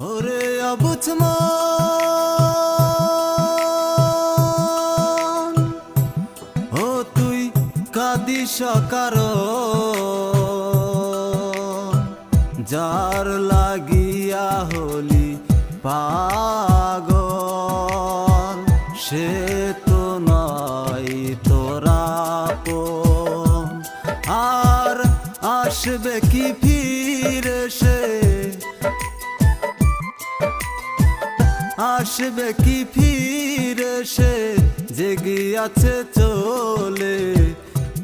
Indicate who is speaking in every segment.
Speaker 1: ওরে অবুঝ ও তুই কাদিস কারণ যার লাগিয়া হলি পাগল, সে তো নয় তোরা। আর আসবে কি ফিরে সে আসবে কি ফিরে সে জেগে আছে চলে,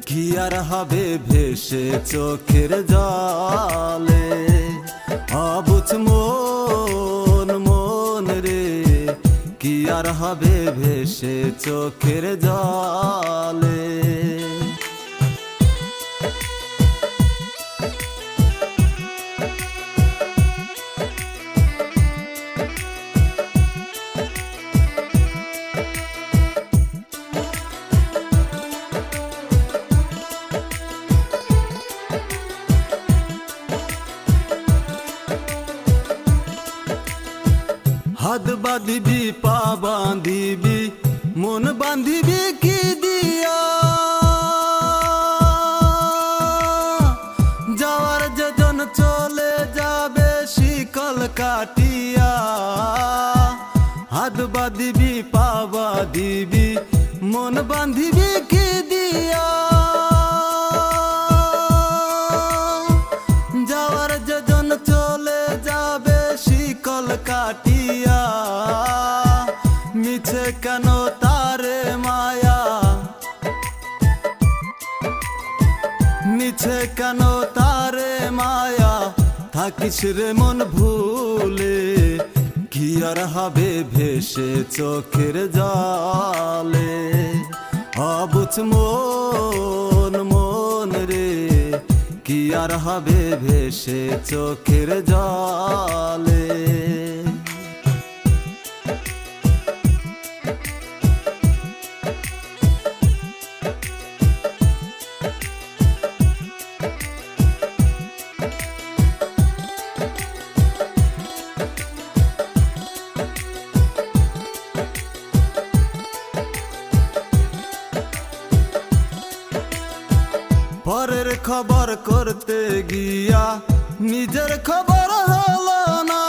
Speaker 1: কি আর হবে ভেসে চোখের জলে? অবুঝ মন মন রে, কি আর হবে ভেসে চোখের জলে? হাত বাঁধিবি, পা বাঁধিবি, মন বাঁধিবি কি দিয়া? যাওয়ার যেজন চলে যাবে শিকল কাটিয়া। হাত বাঁধিবি, পা বাঁধিবি, মন বাঁধিবি কি দিয়া? যাওয়ার যেজন চলে মিছে কেন তারে মায়া? থাকিস রে মন ভুলে, কি আর হবে ভেসে চোখের জলে? অবুঝ মন মন রে, কি আর হবে ভেসে চোখের জলে? পরের খবর করতে গিয়া নিজের খবর হলো না।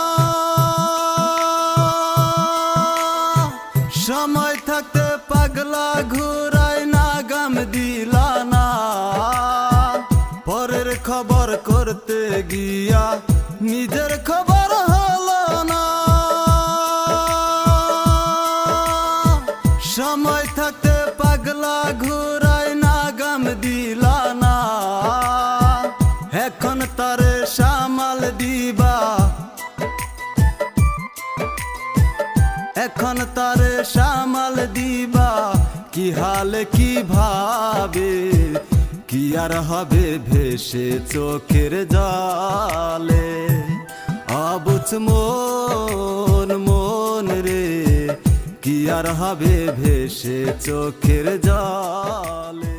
Speaker 1: সময় থাকতে পাগলা ঘুরাই না গাম দিলা না। পরের খবর করতে গিয়া নিজের খবর হলো না। সময় থাকতে পাগলা ঘুরাই তারে দিবা। এখন তার সামাল দিবা। কি হালে কি ভাবে, কি আর হবে ভেসে চোখের জালে। অবুঝ মন মন রে, কি আর হবে ভেসে চোখের জল?